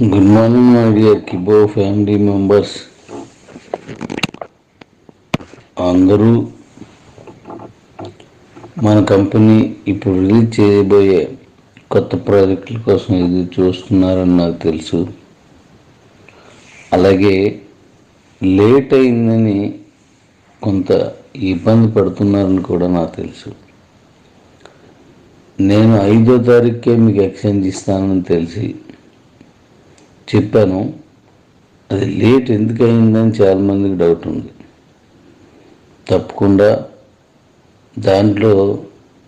Good morning my dear Kibo family members అందరూ మన company ఇప్పుడు రిలీజ్ చేయబోయే కొత్త ప్రాజెక్టుల కోసం ఇది చూస్తున్నారని నాకు తెలుసు. అలాగే లేట్ అయిందని కొంత ఇబ్బంది పడుతున్నారని కూడా నాకు తెలుసు. నేను ఐదో తారీఖుకే మీకు ఎక్స్చేంజ్ ఇస్తానని తెలిసి చెప్పాను. అది లేట్ ఎందుకు అయిందని చాలామందికి డౌట్ ఉంది. తప్పకుండా దాంట్లో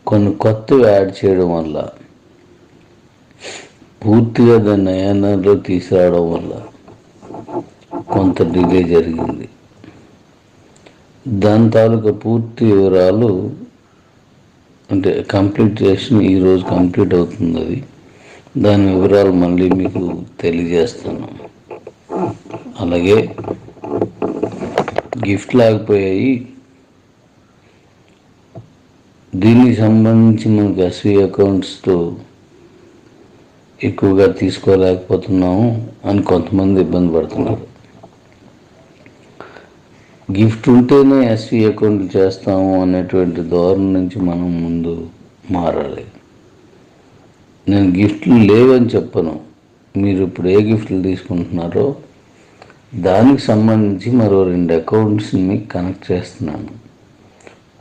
కొన్ని కొత్తవి యాడ్ చేయడం వల్ల పూర్తిగా దాన్ని నయానంలో తీసుకురావడం వల్ల కొంత డిలే జరిగింది. దాని తాలూకా పూర్తి వివరాలు అంటే కంప్లీట్ చేసి ఈరోజు కంప్లీట్ అవుతుంది అది. దాని వివరాలు మళ్ళీ మీకు తెలియజేస్తాను. అలాగే గిఫ్ట్ లేకపోయాయి. దీనికి సంబంధించి మనకు ఎస్వి అకౌంట్స్తో ఎక్కువగా తీసుకోలేకపోతున్నాము అని కొంతమంది ఇబ్బంది పడుతున్నారు. గిఫ్ట్ ఉంటేనే ఎస్వి అకౌంట్లు చేస్తాము అనేటువంటి ధోరణి నుంచి మనం ముందు మారాలి. నేను గిఫ్ట్లు లేవని చెప్పను. మీరు ఇప్పుడు ఏ గిఫ్ట్లు తీసుకుంటున్నారో దానికి సంబంధించి మరో రెండు అకౌంట్స్ని మీకు కనెక్ట్ చేస్తున్నాను.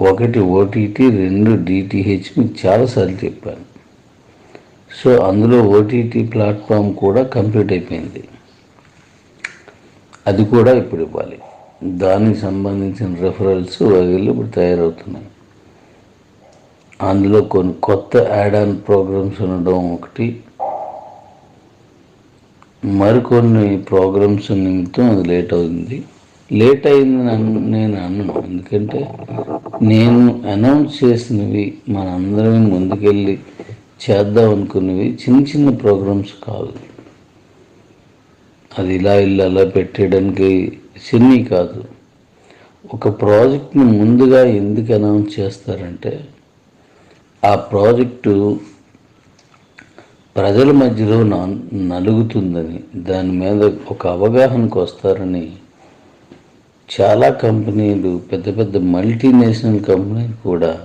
ఒకటి ఓటీటీ రెండు డిటిహెచ్ మీకు చాలాసార్లు చెప్పాను. సో అందులో ఓటీటీ ప్లాట్ఫామ్ కూడా కంప్లీట్ అయిపోయింది. అది కూడా ఇప్పుడు ఇవ్వాలి. దానికి సంబంధించిన రెఫరల్స్ వగైలు ఇప్పుడు తయారవుతున్నాయి. అందులో కొన్ని కొత్త యాడ్ ఆన్ ప్రోగ్రామ్స్ ఉండడం ఒకటి. మరికొన్ని ప్రోగ్రామ్స్ నిమిత్తం అది లేట్ అవుతుంది. లేట్ అయిందని అన్- నేను అన్నాను ఎందుకంటే నేను అనౌన్స్ చేసినవి మనందరం ముందుకెళ్ళి చేద్దాం అనుకున్నవి చిన్న చిన్న ప్రోగ్రామ్స్ కాదు. అది ఇలా ఇలా అలా పెట్టేయడానికి చిన్ని కాదు. ఒక ప్రాజెక్ట్ని ముందుగా ఎందుకు అనౌన్స్ చేస్తారంటే ఆ ప్రాజెక్టు ప్రజల మధ్యలో నా- నలుగుతుందని దాని మీద ఒక అవగాహనకు వస్తారని చాలా కంపెనీలు పెద్ద పెద్ద మల్టీనేషనల్ కంపెనీలు కూడా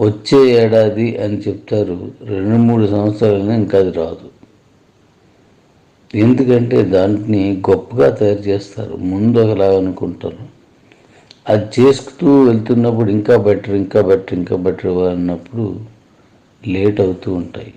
వచ్చే ఏడాది అని చెప్తారు. రెండు మూడు సంవత్సరాలైనా ఇంకా అది రాదు. ఎందుకంటే దాంట్ని గొప్పగా తయారు చేస్తారు. ముందు ఒకలా అనుకుంటారు అది చేసుకుతూ వెళ్తున్నప్పుడు ఇంకా బెటర్ ఇంకా బెటర్ ఇంకా బెటర్ అన్నప్పుడు లేట్ అవుతూ ఉంటాయి.